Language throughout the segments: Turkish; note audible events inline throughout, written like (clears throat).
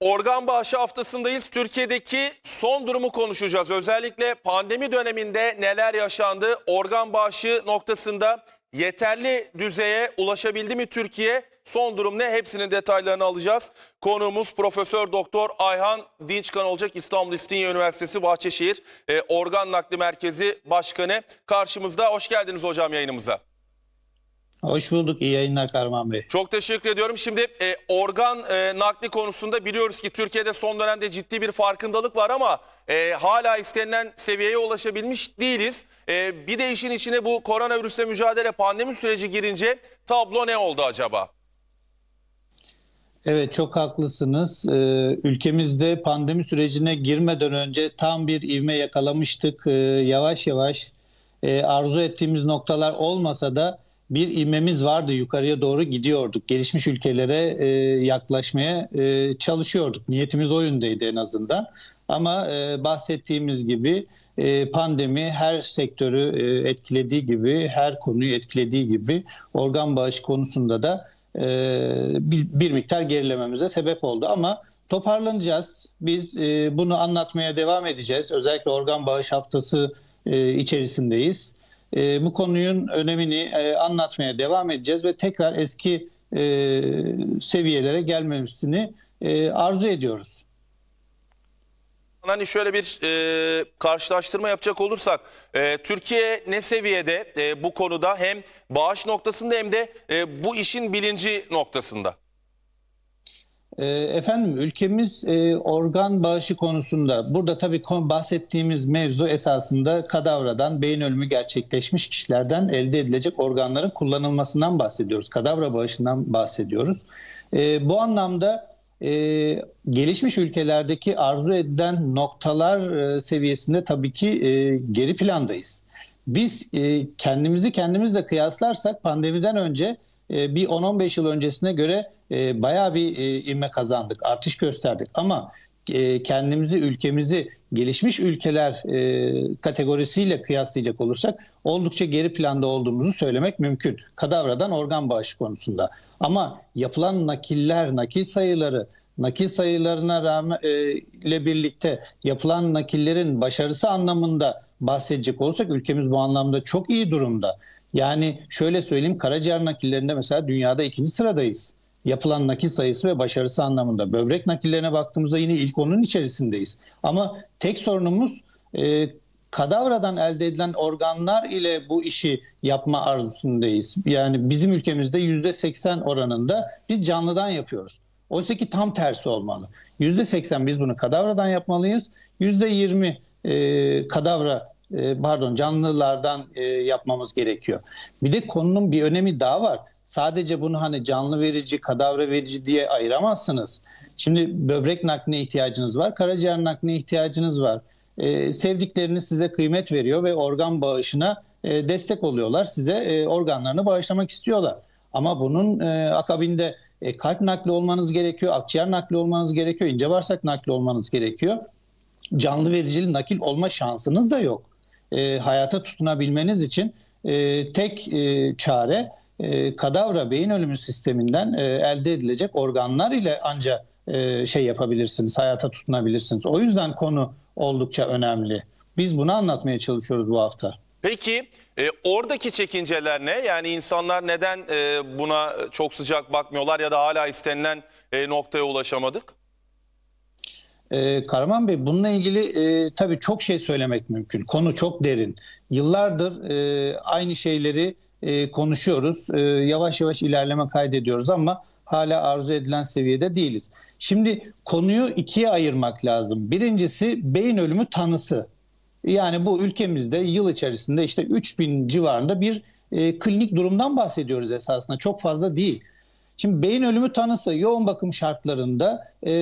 Organ bağışı haftasındayız. Türkiye'deki son durumu konuşacağız. Özellikle pandemi döneminde neler yaşandı? Organ bağışı noktasında yeterli düzeye ulaşabildi mi Türkiye? Son durum ne? Hepsinin detaylarını alacağız. Konuğumuz Profesör Doktor Ayhan Dinçkan olacak. İstanbul İstinye Üniversitesi Bahçeşehir e, Organ Nakli Merkezi Başkanı. Karşımızda. Hoş geldiniz hocam yayınımıza. Hoş bulduk. İyi yayınlar Karman Bey. Çok teşekkür ediyorum. Şimdi e, organ e, nakli konusunda biliyoruz ki Türkiye'de son dönemde ciddi bir farkındalık var ama e, hala istenilen seviyeye ulaşabilmiş değiliz. E, bir de işin içine bu koronavirüsle mücadele pandemi süreci girince tablo ne oldu acaba? Evet çok haklısınız. Ee, ülkemizde pandemi sürecine girmeden önce tam bir ivme yakalamıştık. Ee, yavaş yavaş e, arzu ettiğimiz noktalar olmasa da bir ivmemiz vardı. Yukarıya doğru gidiyorduk. Gelişmiş ülkelere e, yaklaşmaya e, çalışıyorduk. Niyetimiz o yöndeydi en azından. Ama e, bahsettiğimiz gibi e, pandemi her sektörü e, etkilediği gibi, her konuyu etkilediği gibi organ bağışı konusunda da e, bir, bir miktar gerilememize sebep oldu. Ama toparlanacağız. Biz e, bunu anlatmaya devam edeceğiz. Özellikle organ bağış haftası e, içerisindeyiz. E, bu konunun önemini e, anlatmaya devam edeceğiz ve tekrar eski e, seviyelere gelmemesini e, arzu ediyoruz. Hani şöyle bir e, karşılaştırma yapacak olursak e, Türkiye ne seviyede e, bu konuda hem bağış noktasında hem de e, bu işin bilinci noktasında? E, Efendim ülkemiz e, organ bağışı konusunda burada tabii bahsettiğimiz mevzu esasında kadavradan beyin ölümü gerçekleşmiş kişilerden elde edilecek organların kullanılmasından bahsediyoruz. Kadavra bağışından bahsediyoruz. E, bu anlamda e, gelişmiş ülkelerdeki arzu edilen noktalar e, seviyesinde tabii ki geri plandayız. Biz kendimizi kendimizle kıyaslarsak pandemiden önce bir 10-15 yıl öncesine göre e, bayağı bir e, ivme kazandık, artış gösterdik. Ama e, kendimizi, ülkemizi gelişmiş ülkeler e, kategorisiyle kıyaslayacak olursak oldukça geri planda olduğumuzu söylemek mümkün. Kadavradan organ bağışı konusunda. Ama yapılan nakiller, nakil sayıları, nakil sayılarına rağmen e, ile birlikte yapılan nakillerin başarısı anlamında bahsedecek olursak ülkemiz bu anlamda çok iyi durumda. Yani şöyle söyleyeyim karaciğer nakillerinde mesela dünyada ikinci sıradayız. Yapılan nakil sayısı ve başarısı anlamında. Böbrek nakillerine baktığımızda yine ilk onun içerisindeyiz. Ama tek sorunumuz e, kadavradan elde edilen organlar ile bu işi yapma arzusundayız. Yani bizim ülkemizde %80 oranında biz canlıdan yapıyoruz. Oysa ki tam tersi olmalı. %80 biz bunu kadavradan yapmalıyız. %20 e, kadavra pardon canlılardan e, yapmamız gerekiyor. Bir de konunun bir önemi daha var. Sadece bunu hani canlı verici, kadavra verici diye ayıramazsınız. Şimdi böbrek nakline ihtiyacınız var, karaciğer nakline ihtiyacınız var. E, sevdikleriniz size kıymet veriyor ve organ bağışına e, destek oluyorlar. Size e, organlarını bağışlamak istiyorlar. Ama bunun e, akabinde e, kalp nakli olmanız gerekiyor, akciğer nakli olmanız gerekiyor, ince bağırsak nakli olmanız gerekiyor. Canlı vericili nakil olma şansınız da yok. E, hayata tutunabilmeniz için e, tek e, çare e, kadavra beyin ölümü sisteminden e, elde edilecek organlar ile ancak e, şey yapabilirsiniz, hayata tutunabilirsiniz. O yüzden konu oldukça önemli. Biz bunu anlatmaya çalışıyoruz bu hafta. Peki e, oradaki çekinceler ne? Yani insanlar neden e, buna çok sıcak bakmıyorlar ya da hala istenilen e, noktaya ulaşamadık? Ee, Karaman Bey bununla ilgili e, tabii çok şey söylemek mümkün. Konu çok derin. Yıllardır e, aynı şeyleri e, konuşuyoruz. E, yavaş yavaş ilerleme kaydediyoruz ama hala arzu edilen seviyede değiliz. Şimdi konuyu ikiye ayırmak lazım. Birincisi beyin ölümü tanısı. Yani bu ülkemizde yıl içerisinde işte 3000 civarında bir e, klinik durumdan bahsediyoruz esasında. Çok fazla değil. Şimdi beyin ölümü tanısı yoğun bakım şartlarında e,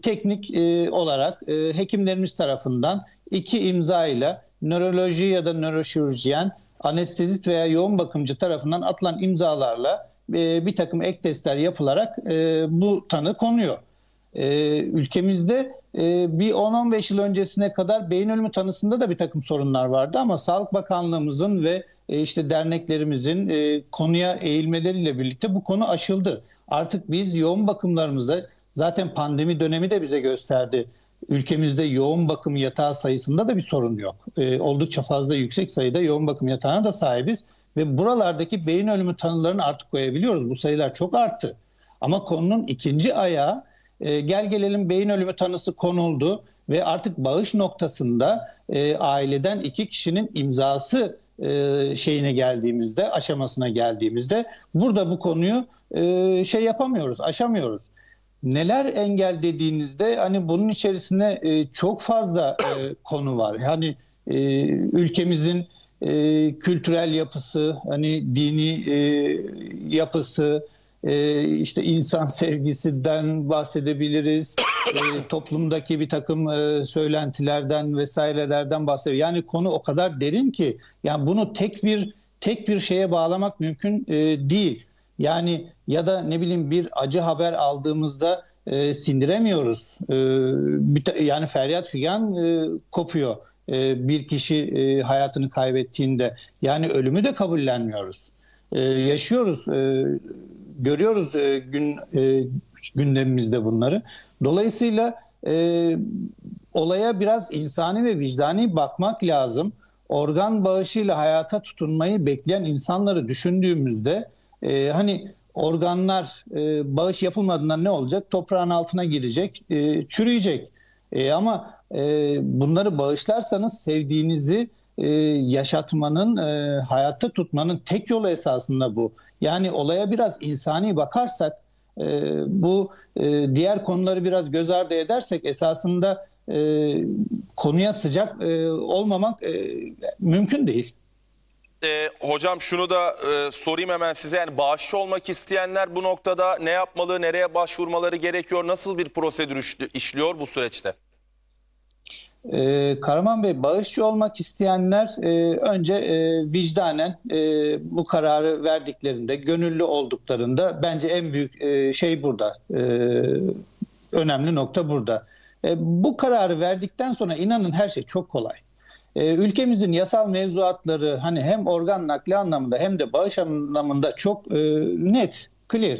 teknik e, olarak e, hekimlerimiz tarafından iki imza ile nöroloji ya da nöroşirurjiyen, anestezist veya yoğun bakımcı tarafından atılan imzalarla e, bir takım ek testler yapılarak e, bu tanı konuyor. E, ülkemizde e, bir 10-15 yıl öncesine kadar beyin ölümü tanısında da bir takım sorunlar vardı ama Sağlık Bakanlığımızın ve e, işte derneklerimizin e, konuya eğilmeleriyle birlikte bu konu aşıldı. Artık biz yoğun bakımlarımızda Zaten pandemi dönemi de bize gösterdi. Ülkemizde yoğun bakım yatağı sayısında da bir sorun yok. Ee, oldukça fazla yüksek sayıda yoğun bakım yatağına da sahibiz. Ve buralardaki beyin ölümü tanılarını artık koyabiliyoruz. Bu sayılar çok arttı. Ama konunun ikinci ayağı e, gel gelelim beyin ölümü tanısı konuldu ve artık bağış noktasında e, aileden iki kişinin imzası e, şeyine geldiğimizde, aşamasına geldiğimizde burada bu konuyu e, şey yapamıyoruz, aşamıyoruz. Neler engel dediğinizde hani bunun içerisinde e, çok fazla e, konu var. Yani e, ülkemizin e, kültürel yapısı, hani dini e, yapısı, e, işte insan sevgisinden bahsedebiliriz. E, toplumdaki bir takım e, söylentilerden vesairelerden bahsediyor. Yani konu o kadar derin ki yani bunu tek bir tek bir şeye bağlamak mümkün e, değil. Yani ya da ne bileyim bir acı haber aldığımızda e, sindiremiyoruz. E, bir yani feryat figan e, kopuyor. E, bir kişi e, hayatını kaybettiğinde yani ölümü de kabullenmiyoruz. E, yaşıyoruz, e, görüyoruz e, gün e, gündemimizde bunları. Dolayısıyla olaya biraz insani ve vicdani bakmak lazım. Organ bağışıyla hayata tutunmayı bekleyen insanları düşündüğümüzde hani organlar bağış yapılmadığında ne olacak? Toprağın altına girecek, çürüyecek. Ama bunları bağışlarsanız sevdiğinizi e, yaşatmanın, e, hayatta tutmanın tek yolu esasında bu. Yani olaya biraz insani bakarsak, e, bu e, diğer konuları biraz göz ardı edersek esasında e, konuya sıcak e, olmamak e, mümkün değil. Ee, hocam şunu da e, sorayım hemen size. Yani bağışçı olmak isteyenler bu noktada ne yapmalı, nereye başvurmaları gerekiyor? Nasıl bir prosedür işli- işliyor bu süreçte? Ee, Karaman Bey bağışçı olmak isteyenler e, önce e, vicdanen e, bu kararı verdiklerinde, gönüllü olduklarında bence en büyük e, şey burada. E, önemli nokta burada. E, bu kararı verdikten sonra inanın her şey çok kolay. E, ülkemizin yasal mevzuatları hani hem organ nakli anlamında hem de bağış anlamında çok e, net, clear.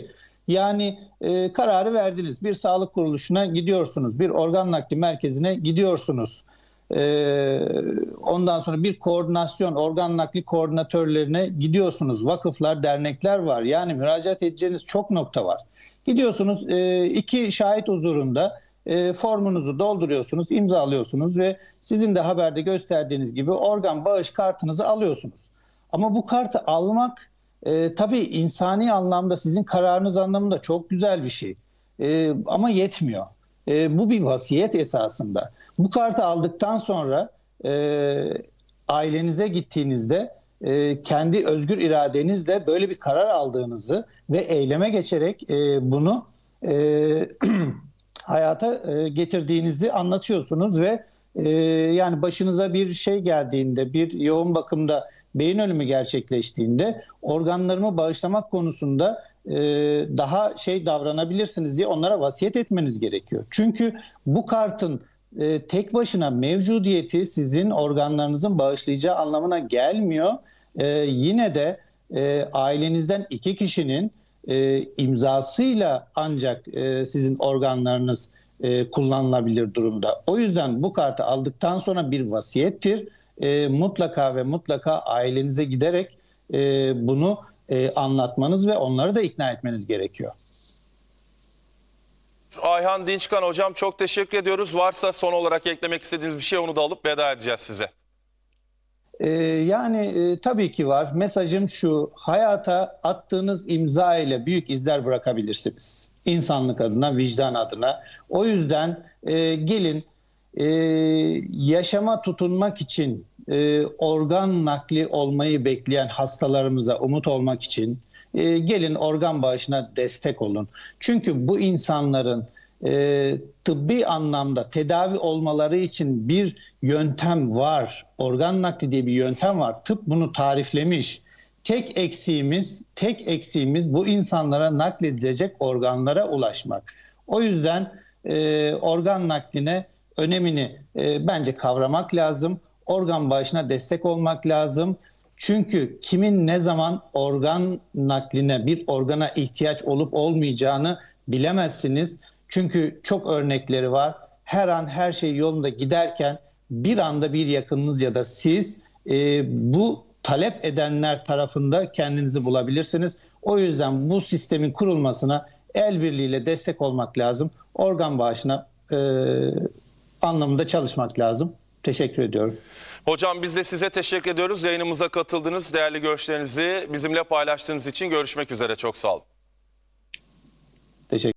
Yani e, kararı verdiniz. Bir sağlık kuruluşuna gidiyorsunuz. Bir organ nakli merkezine gidiyorsunuz. E, ondan sonra bir koordinasyon, organ nakli koordinatörlerine gidiyorsunuz. Vakıflar, dernekler var. Yani müracaat edeceğiniz çok nokta var. Gidiyorsunuz e, iki şahit huzurunda e, formunuzu dolduruyorsunuz, imzalıyorsunuz ve sizin de haberde gösterdiğiniz gibi organ bağış kartınızı alıyorsunuz. Ama bu kartı almak e, tabii insani anlamda sizin kararınız anlamında çok güzel bir şey. E, ama yetmiyor. E, bu bir vasiyet esasında. Bu kartı aldıktan sonra e, ailenize gittiğinizde e, kendi özgür iradenizle böyle bir karar aldığınızı ve eyleme geçerek e, bunu e, (clears throat) hayata e, getirdiğinizi anlatıyorsunuz ve e, yani başınıza bir şey geldiğinde, bir yoğun bakımda beyin ölümü gerçekleştiğinde organlarımı bağışlamak konusunda e, daha şey davranabilirsiniz diye onlara vasiyet etmeniz gerekiyor. Çünkü bu kartın e, tek başına mevcudiyeti sizin organlarınızın bağışlayacağı anlamına gelmiyor. E, yine de e, ailenizden iki kişinin e, imzasıyla ancak e, sizin organlarınız e, kullanılabilir durumda. O yüzden bu kartı aldıktan sonra bir vasiyettir. E, mutlaka ve mutlaka ailenize giderek e, bunu e, anlatmanız ve onları da ikna etmeniz gerekiyor. Ayhan Dinçkan hocam çok teşekkür ediyoruz. Varsa son olarak eklemek istediğiniz bir şey onu da alıp veda edeceğiz size. Ee, yani e, tabii ki var. Mesajım şu, hayata attığınız imza ile büyük izler bırakabilirsiniz. İnsanlık adına, vicdan adına. O yüzden e, gelin e, yaşama tutunmak için e, organ nakli olmayı bekleyen hastalarımıza umut olmak için e, gelin organ bağışına destek olun. Çünkü bu insanların e, tıbbi anlamda tedavi olmaları için bir yöntem var. Organ nakli diye bir yöntem var. Tıp bunu tariflemiş. Tek eksiğimiz, tek eksiğimiz bu insanlara nakledilecek organlara ulaşmak. O yüzden e, organ nakline önemini e, bence kavramak lazım. Organ bağışına destek olmak lazım. Çünkü kimin ne zaman organ nakline, bir organa ihtiyaç olup olmayacağını bilemezsiniz. Çünkü çok örnekleri var. Her an her şey yolunda giderken bir anda bir yakınınız ya da siz e, bu talep edenler tarafında kendinizi bulabilirsiniz. O yüzden bu sistemin kurulmasına el birliğiyle destek olmak lazım. Organ bağışına e, anlamında çalışmak lazım. Teşekkür ediyorum. Hocam biz de size teşekkür ediyoruz. Yayınımıza katıldınız. Değerli görüşlerinizi bizimle paylaştığınız için görüşmek üzere. Çok sağ olun. Teşekkür